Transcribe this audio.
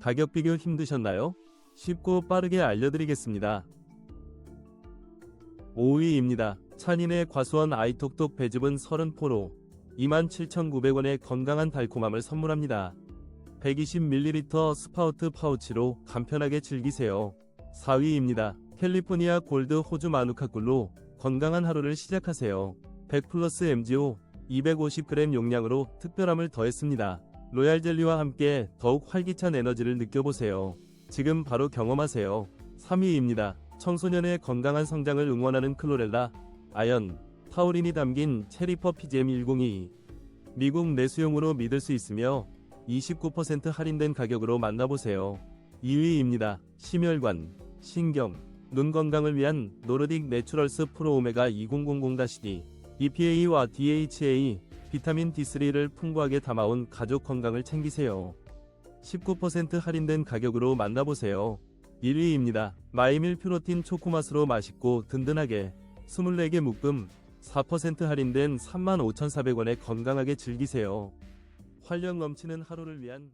가격 비교 힘드셨나요? 쉽고 빠르게 알려드리겠습니다. 5위입니다. 찬인의 과수원 아이톡톡 배즙은 30포로 27,900원의 건강한 달콤함을 선물합니다. 120ml 스파우트 파우치로 간편하게 즐기세요. 4위입니다. 캘리포니아 골드 호주 마누카 꿀로 건강한 하루를 시작하세요. 100 플러스 MGO 250g 용량으로 특별함을 더했습니다. 로얄 젤리와 함께 더욱 활기찬 에너지를 느껴보세요. 지금 바로 경험하세요. 3위입니다. 청소년의 건강한 성장을 응원하는 클로렐라 아연 타우린이 담긴 체리퍼 PGM 102 미국 내수용으로 믿을 수 있으며 29% 할인된 가격으로 만나보세요. 2위입니다. 심혈관, 신경, 눈 건강을 위한 노르딕 내추럴스 프로 오메가 2000-D EPA와 DHA, 비타민 D3를 풍부하게 담아온 가족 건강을 챙기세요. 19% 할인된 가격으로 만나보세요. 1위입니다. 마이밀 퓨로틴 초코맛으로 맛있고 든든하게 24개 묶음 4% 할인된 35,400원에 건강하게 즐기세요. 활력 넘치는 하루를 위한